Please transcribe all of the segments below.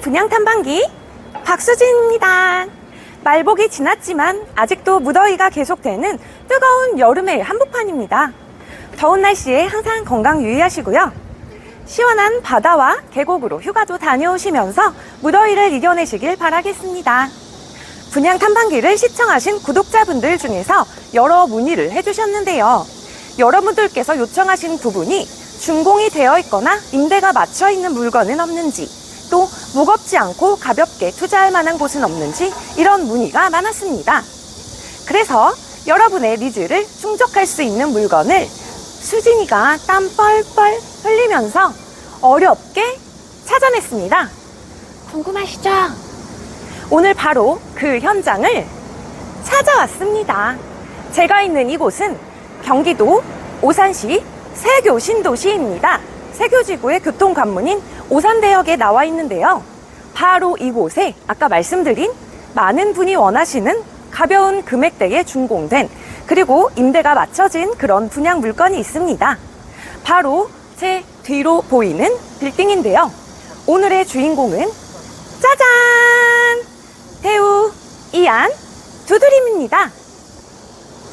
분양 탐방기 박수진입니다. 말복이 지났지만 아직도 무더위가 계속되는 뜨거운 여름의 한복판입니다. 더운 날씨에 항상 건강 유의하시고요. 시원한 바다와 계곡으로 휴가도 다녀오시면서 무더위를 이겨내시길 바라겠습니다. 분양 탐방기를 시청하신 구독자분들 중에서 여러 문의를 해주셨는데요. 여러분들께서 요청하신 부분이 준공이 되어 있거나 임대가 맞춰 있는 물건은 없는지, 또 무겁지 않고 가볍게 투자할 만한 곳은 없는지 이런 문의가 많았습니다. 그래서 여러분의 니즈를 충족할 수 있는 물건을 수진이가 땀 뻘뻘 흘리면서 어렵게 찾아냈습니다. 궁금하시죠? 오늘 바로 그 현장을 찾아왔습니다. 제가 있는 이곳은 경기도 오산시 세교 신도시입니다. 세교지구의 교통관문인 오산대역에 나와 있는데요. 바로 이곳에 아까 말씀드린 많은 분이 원하시는 가벼운 금액대에 준공된 그리고 임대가 맞춰진 그런 분양 물건이 있습니다. 바로 제 뒤로 보이는 빌딩인데요. 오늘의 주인공은 짜잔! 태우, 이안, 두드림입니다.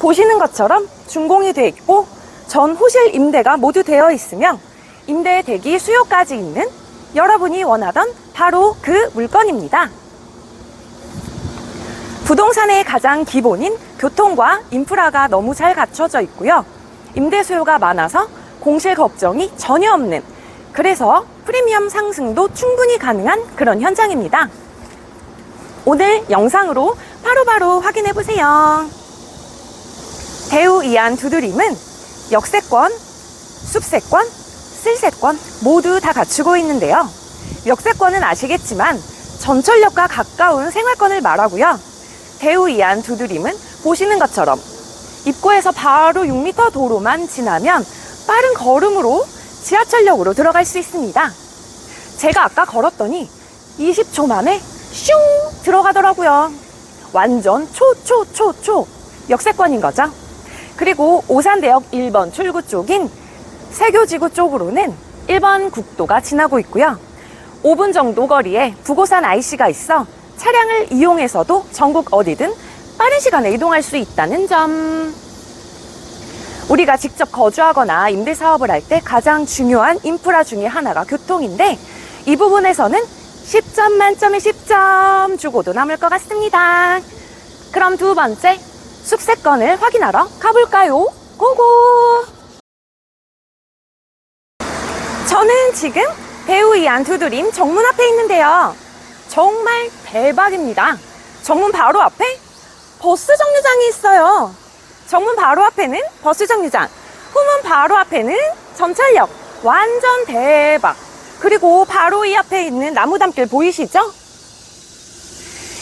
보시는 것처럼 준공이 되어 있고 전 호실 임대가 모두 되어 있으며 임대 대기 수요까지 있는 여러분이 원하던 바로 그 물건입니다. 부동산의 가장 기본인 교통과 인프라가 너무 잘 갖춰져 있고요. 임대 수요가 많아서 공실 걱정이 전혀 없는 그래서 프리미엄 상승도 충분히 가능한 그런 현장입니다. 오늘 영상으로 바로바로 확인해 보세요. 대우 이안 두드림은 역세권, 숲세권, 쓸세권 모두 다 갖추고 있는데요. 역세권은 아시겠지만 전철역과 가까운 생활권을 말하고요. 대우 이안 두드림은 보시는 것처럼 입구에서 바로 6m 도로만 지나면 빠른 걸음으로 지하철역으로 들어갈 수 있습니다. 제가 아까 걸었더니 20초 만에 슝 들어가더라고요. 완전 초초초초 역세권인 거죠. 그리고 오산대역 1번 출구 쪽인 세교지구 쪽으로는 1번 국도가 지나고 있고요. 5분 정도 거리에 부고산 IC가 있어 차량을 이용해서도 전국 어디든 빠른 시간에 이동할 수 있다는 점. 우리가 직접 거주하거나 임대 사업을 할 때 가장 중요한 인프라 중에 하나가 교통인데 이 부분에서는 10점 만점에 10점 주고도 남을 것 같습니다. 그럼 두 번째 숙세권을 확인하러 가볼까요? 고고! 저는 지금 배우 이안 두드림 정문 앞에 있는데요. 정말 대박입니다. 정문 바로 앞에 버스 정류장이 있어요. 정문 바로 앞에는 버스 정류장, 후문 바로 앞에는 전철역. 완전 대박. 그리고 바로 이 앞에 있는 나무 담길 보이시죠?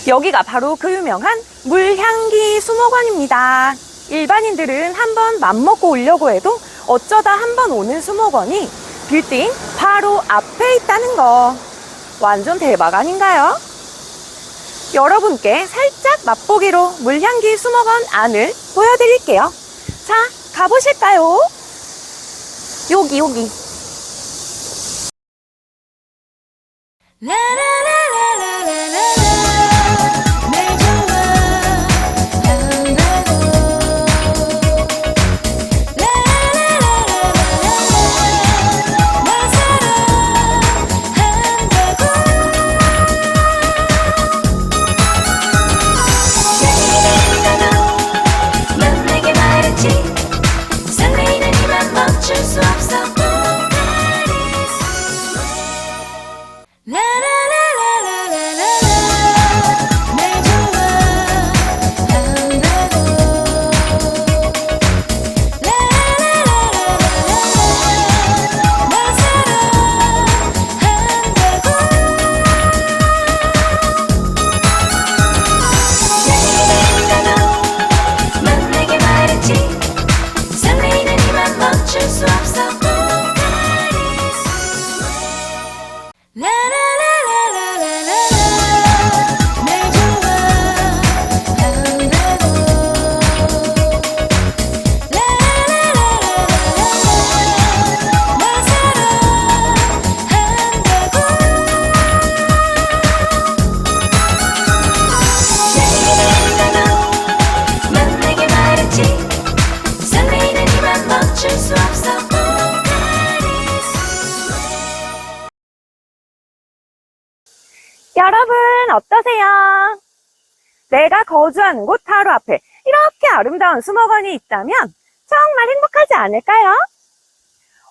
여기가 바로 그 유명한 물향기 수목원입니다. 일반인들은 한 번 맘먹고 오려고 해도 어쩌다 한 번 오는 수목원이 빌딩 바로 앞에 있다는 거. 완전 대박 아닌가요? 여러분께 살짝 맛보기로 물향기 수목원 안을 보여드릴게요. 자, 가보실까요? 여기, 여기. 날 내가 거주하는 곳 바로 앞에 이렇게 아름다운 수목원이 있다면 정말 행복하지 않을까요?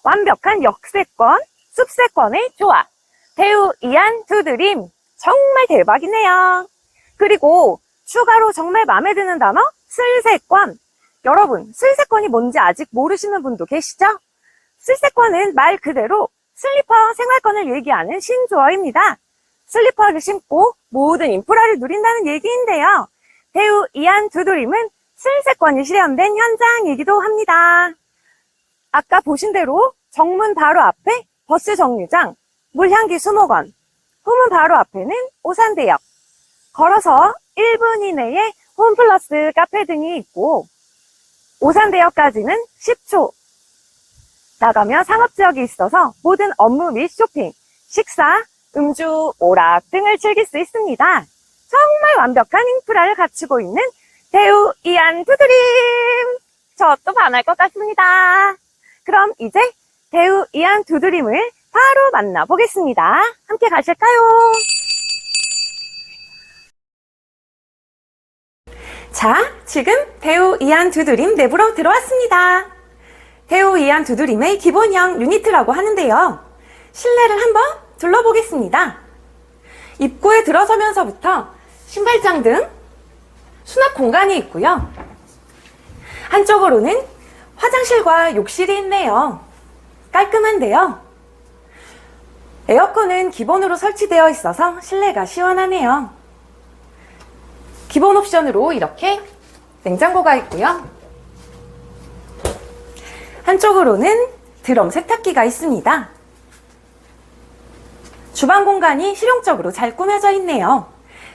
완벽한 역세권, 숲세권의 조합. 배우 이안 두드림. 정말 대박이네요. 그리고 추가로 정말 마음에 드는 단어, 슬세권. 여러분, 슬세권이 뭔지 아직 모르시는 분도 계시죠? 슬세권은 말 그대로 슬리퍼 생활권을 얘기하는 신조어입니다. 슬리퍼를 신고 모든 인프라를 누린다는 얘기인데요. 배우 이안 두드림은 슬세권이 실현된 현장이기도 합니다. 아까 보신 대로 정문 바로 앞에 버스 정류장, 물향기 수목원, 후문 바로 앞에는 오산대역, 걸어서 1분 이내에 홈플러스 카페 등이 있고 오산대역까지는 10초. 나가면 상업지역이 있어서 모든 업무 및 쇼핑, 식사, 음주, 오락 등을 즐길 수 있습니다. 정말 완벽한 인프라를 갖추고 있는 배우 이안 두드림! 저 또 반할 것 같습니다. 그럼 이제 배우 이안 두드림을 바로 만나보겠습니다. 함께 가실까요? 자, 지금 배우 이안 두드림 내부로 들어왔습니다. 배우 이안 두드림의 기본형 유니트라고 하는데요. 실내를 한번 둘러보겠습니다. 입구에 들어서면서부터 신발장 등 수납 공간이 있고요. 한쪽으로는 화장실과 욕실이 있네요. 깔끔한데요. 에어컨은 기본으로 설치되어 있어서 실내가 시원하네요. 기본 옵션으로 이렇게 냉장고가 있고요. 한쪽으로는 드럼 세탁기가 있습니다. 주방 공간이 실용적으로 잘 꾸며져 있네요.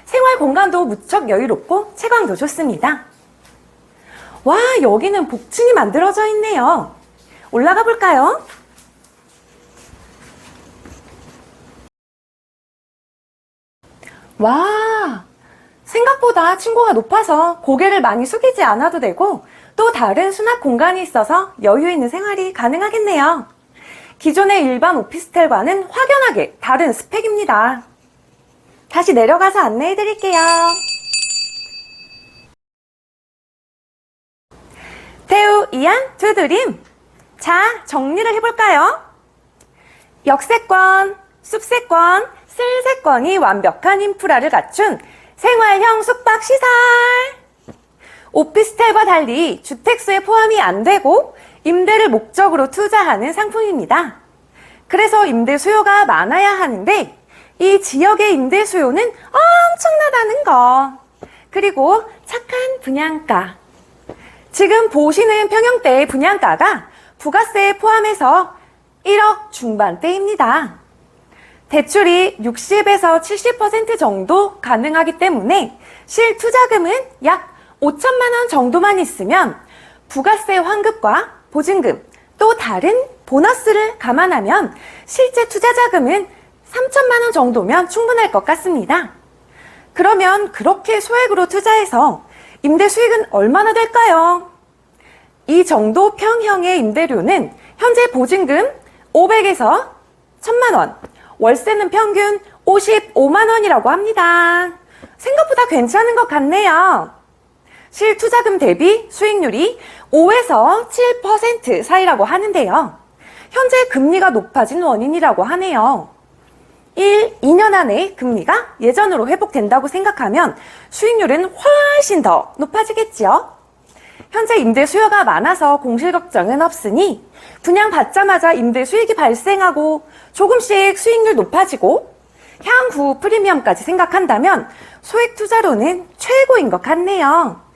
생활 공간도 무척 여유롭고 채광도 좋습니다. 와, 여기는 복층이 만들어져 있네요. 올라가 볼까요? 와, 생각보다 층고가 높아서 고개를 많이 숙이지 않아도 되고 또 다른 수납 공간이 있어서 여유 있는 생활이 가능하겠네요. 기존의 일반 오피스텔과는 확연하게 다른 스펙입니다. 다시 내려가서 안내해 드릴게요. 태우, 이안, 두드림. 자, 정리를 해볼까요? 역세권, 숲세권, 슬세권이 완벽한 인프라를 갖춘 생활형 숙박시설. 오피스텔과 달리 주택수에 포함이 안 되고 임대를 목적으로 투자하는 상품입니다. 그래서 임대 수요가 많아야 하는데 이 지역의 임대 수요는 엄청나다는 거. 그리고 착한 분양가. 지금 보시는 평형대의 분양가가 부가세 포함해서 1억 중반대입니다. 대출이 60에서 70% 정도 가능하기 때문에 실투자금은 약 5천만 원 정도만 있으면 부가세 환급과 보증금 또 다른 보너스를 감안하면 실제 투자 자금은 3천만 원 정도면 충분할 것 같습니다. 그러면 그렇게 소액으로 투자해서 임대 수익은 얼마나 될까요? 이 정도 평형의 임대료는 현재 보증금 500에서 1000만 원, 월세는 평균 55만 원이라고 합니다. 생각보다 괜찮은 것 같네요. 실투자금 대비 수익률이 5에서 7% 사이라고 하는데요. 현재 금리가 높아진 원인이라고 하네요. 1, 2년 안에 금리가 예전으로 회복된다고 생각하면 수익률은 훨씬 더 높아지겠지요. 현재 임대 수요가 많아서 공실 걱정은 없으니 분양 받자마자 임대 수익이 발생하고 조금씩 수익률 높아지고 향후 프리미엄까지 생각한다면 소액 투자로는 최고인 것 같네요.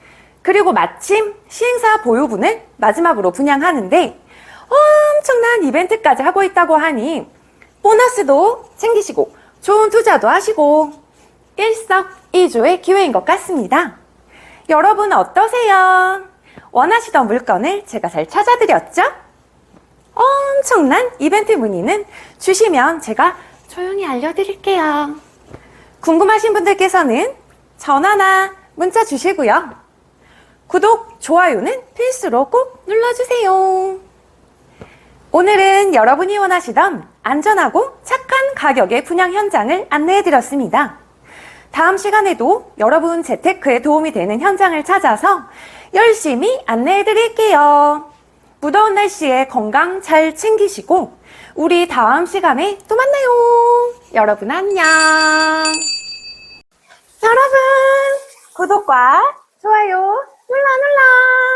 그리고 마침 시행사 보유분을 마지막으로 분양하는데 엄청난 이벤트까지 하고 있다고 하니 보너스도 챙기시고 좋은 투자도 하시고 일석이조의 기회인 것 같습니다. 여러분 어떠세요? 원하시던 물건을 제가 잘 찾아드렸죠? 엄청난 이벤트 문의는 주시면 제가 조용히 알려드릴게요. 궁금하신 분들께서는 전화나 문자 주시고요. 구독, 좋아요는 필수로 꼭 눌러주세요. 오늘은 여러분이 원하시던 안전하고 착한 가격의 분양 현장을 안내해드렸습니다. 다음 시간에도 여러분 재테크에 도움이 되는 현장을 찾아서 열심히 안내해 드릴게요. 무더운 날씨에 건강 잘 챙기시고 우리 다음 시간에 또 만나요. 여러분 안녕. 여러분 구독과 좋아요 la la la.